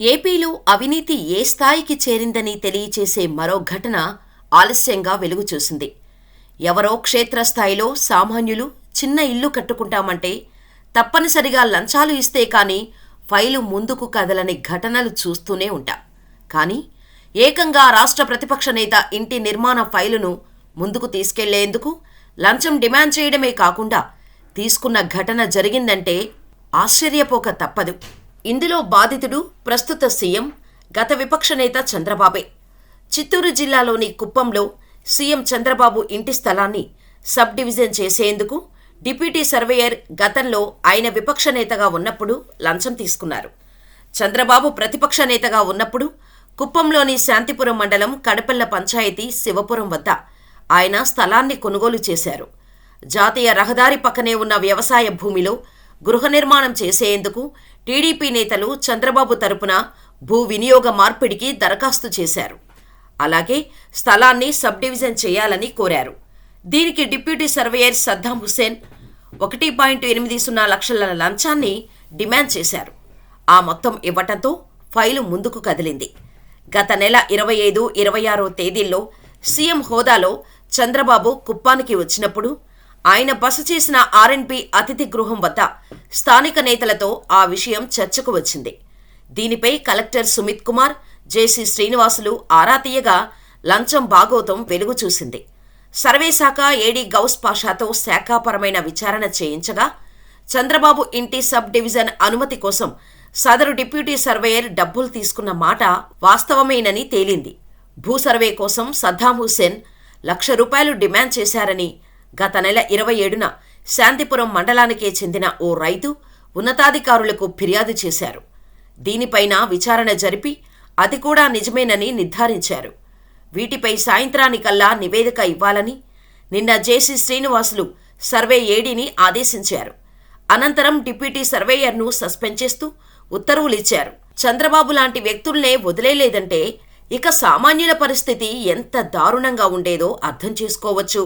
ఏపీలో అవినీతి ఏ స్థాయికి చేరిందని తెలియచేసే మరో ఘటన ఆలస్యంగా వెలుగు చూసింది. ఎవరో క్షేత్రస్థాయిలో సామాన్యులు చిన్న ఇల్లు కట్టుకుంటామంటే తప్పనిసరిగా లంచాలు ఇస్తే కాని ఫైలు ముందుకు కదలని ఘటనలు చూస్తూనే ఉంటాం. కానీ ఏకంగా రాష్ట్ర ప్రతిపక్ష నేత ఇంటి నిర్మాణ ఫైలును ముందుకు తీసుకెళ్ళేందుకు లంచం డిమాండ్ చేయడమే కాకుండా తీసుకున్న ఘటన జరిగిందంటే ఆశ్చర్యపోక తప్పదు. ఇందులో బాధితుడు ప్రస్తుత సీఎం గత విపక్ష నేత చంద్రబాబే. చిత్తూరు జిల్లాలోని కుప్పంలో సీఎం చంద్రబాబు ఇంటి స్థలాన్ని సబ్ డివిజన్ చేసేందుకు డిప్యూటీ సర్వేయర్ గతంలో ఆయన విపక్ష నేతగా ఉన్నప్పుడు లంచం తీసుకున్నారు. చంద్రబాబు ప్రతిపక్ష నేతగా ఉన్నప్పుడు కుప్పంలోని శాంతిపురం మండలం కడపల్ల పంచాయతీ శివపురం వద్ద ఆయన స్థలాన్ని కొనుగోలు చేశారు. జాతీయ రహదారి పక్కనే ఉన్న వ్యవసాయ భూమిలో గృహ నిర్మాణం చేసేందుకు టీడీపీ నేతలు చంద్రబాబు తరపున భూ వినియోగ మార్పిడికి దరఖాస్తు చేశారు. అలాగే స్థలాన్ని సబ్ డివిజన్ చేయాలని కోరారు. దీనికి డిప్యూటీ సర్వేయర్ సద్దాం హుసేన్ ఒకటి పాయింట్ ఎనిమిది సున్నా లక్షల లంచాన్ని డిమాండ్ చేశారు. ఆ మొత్తం ఇవ్వటంతో ఫైలు ముందుకు కదిలింది. గత నెల ఇరవై ఐదు ఇరవై ఆరో తేదీల్లో సీఎం హోదాలో చంద్రబాబు కుప్పానికి వచ్చినప్పుడు ఆయన బస చేసిన ఆర్ఎన్పి అతిథి గృహం వద్ద స్థానిక నేతలతో ఆ విషయం చర్చకు వచ్చింది. దీనిపై కలెక్టర్ సుమిత్ కుమార్ జేసీ శ్రీనివాసులు ఆరా తీయగా లంచం బాగోతం వెలుగు చూసింది. సర్వే శాఖ ఏడీ గౌస్ పాషాతో శాఖాపరమైన విచారణ చేయించగా చంద్రబాబు ఇంటి సబ్ డివిజన్ అనుమతి కోసం సదరు డిప్యూటీ సర్వేయర్ డబ్బులు తీసుకున్న మాట వాస్తవమేనని తేలింది. భూ సర్వే కోసం సద్దాం హుసేన్ లక్ష రూపాయలు డిమాండ్ చేశారని గత నెల ఇరవై ఏడున శాంతిపురం మండలానికే చెందిన ఓ రైతు ఉన్నతాధికారులకు ఫిర్యాదు చేశారు. దీనిపైన విచారణ జరిపి అది కూడా నిజమేనని నిర్ధారించారు. వీటిపై సాయంత్రానికల్లా నివేదిక ఇవ్వాలని నిన్న జేసీ శ్రీనివాసులు సర్వే ఏడీని ఆదేశించారు. అనంతరం డిప్యూటీ సర్వేయర్ను సస్పెండ్ చేస్తూ ఉత్తర్వులిచ్చారు. చంద్రబాబు లాంటి వ్యక్తుల్నే వదిలేలేదంటే ఇక సామాన్యుల పరిస్థితి ఎంత దారుణంగా ఉండేదో అర్థం చేసుకోవచ్చు.